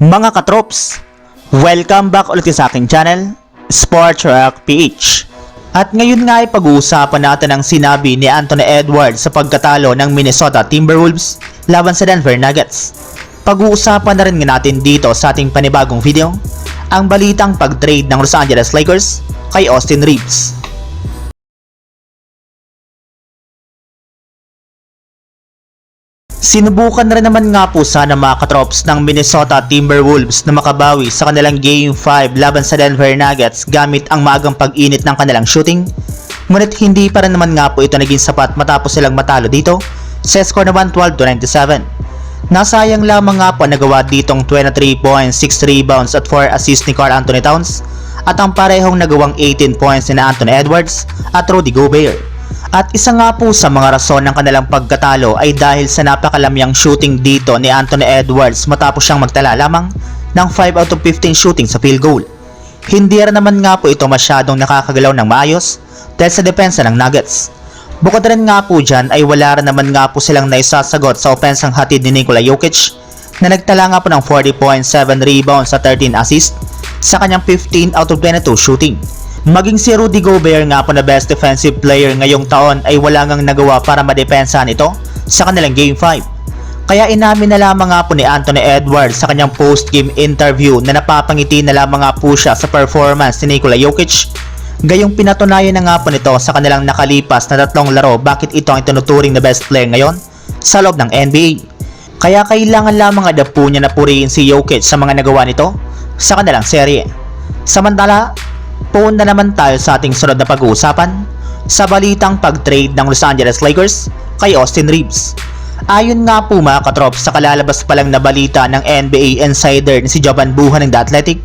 Mga katrops, welcome back ulit sa aking channel, Sports Rock PH. At ngayon nga ay pag-uusapan natin ang sinabi ni Anthony Edwards sa pagkatalo ng Minnesota Timberwolves laban sa Denver Nuggets. Pag-uusapan na rin nga natin dito sa ating panibagong video, ang balitang pag-trade ng Los Angeles Lakers kay Austin Reeves. Sinubukan na rin naman nga po sana mga katrops ng Minnesota Timberwolves na makabawi sa kanilang Game 5 laban sa Denver Nuggets gamit ang maagang pag-init ng kanilang shooting. Ngunit hindi pa rin naman nga po ito naging sapat matapos silang matalo dito sa score na 112 to 97. Nasayang lamang nga po nagawa ditong 23 points, 6 rebounds at 4 assists ni Carl Anthony Towns at ang parehong nagawang 18 points ni Anthony Edwards at Rudy Gobert. At isa nga po sa mga rason ng kanilang pagkatalo ay dahil sa napakalamyang shooting dito ni Anthony Edwards matapos siyang magtala lamang ng 5 out of 15 shooting sa field goal. Hindi rin naman nga po ito masyadong nakakagalaw ng maayos dahil sa depensa ng Nuggets. Bukod rin nga po dyan ay wala rin naman nga po silang naisasagot sa opensang hatid ni Nikola Jokic na nagtala nga po ng 40.7 rebounds sa 13 assists sa kanyang 15 out of 22 shooting. Maging si Rudy Gobert nga po na best defensive player ngayong taon ay wala ngang nagawa para madepensahan ito sa kanilang Game 5. Kaya inamin na lamang nga po ni Anthony Edwards sa kanyang post-game interview na napapangiti na lamang nga po siya sa performance ni Nikola Jokic. Gayong pinatunayan na nga po nito sa kanilang nakalipas na tatlong laro bakit ito ang tinuturing na best player ngayon sa loob ng NBA. Kaya kailangan lamang nga po niya na purihin si Jokic sa mga nagawa nito sa kanilang serye. Samantala, Puun na naman tayo sa ating sunod na pag-uusapan sa balitang pag-trade ng Los Angeles Lakers kay Austin Reeves. Ayon nga po mga katrops sa kalalabas pa lang na balita ng NBA insider na si Jovan Buhan ng The Athletic,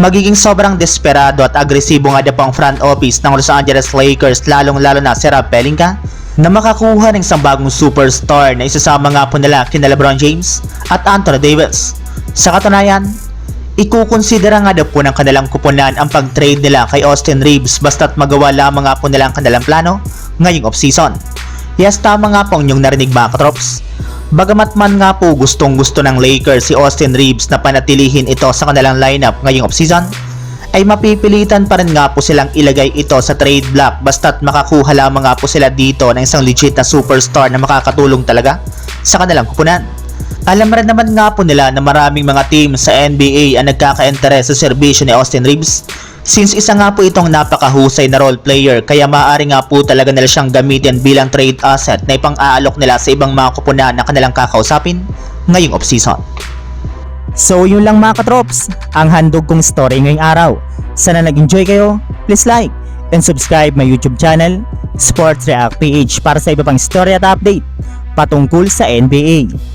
magiging sobrang desperado at agresibo nga ang front office ng Los Angeles Lakers lalong lalo na si Rob Pelinka na makakuha ng isang bagong superstar na isasama nga po nila kina LeBron James at Anthony Davis. Sa katunayan, Ikukonsidera nga daw po ng kanilang kupunan ang pag-trade nila kay Austin Reeves basta't magawa lamang nga po nila ang kanilang plano ngayong off-season. Yes, tama nga po ang inyong narinig mga katrops. Bagamat man nga po gustong gusto ng Lakers si Austin Reeves na panatilihin ito sa kanilang lineup ngayong off-season, ay mapipilitan pa rin nga po silang ilagay ito sa trade block basta't makakuha lamang nga po sila dito ng isang legit na superstar na makakatulong talaga sa kanilang kupunan. Alam rin naman nga po nila na maraming mga team sa NBA ang nagkaka-interes sa serbisyo ni Austin Reeves since isa nga po itong napakahusay na role player kaya maaari nga po talaga nila siyang gamitin bilang trade asset na ipang-aalok nila sa ibang mga kupunan na kanilang kakausapin ngayong off-season. So yun lang mga katrops, ang handog kong story ngayong araw. Sana nag-enjoy kayo, please like and subscribe my YouTube channel, Sports React PH para sa iba pang story at update patungkol sa NBA.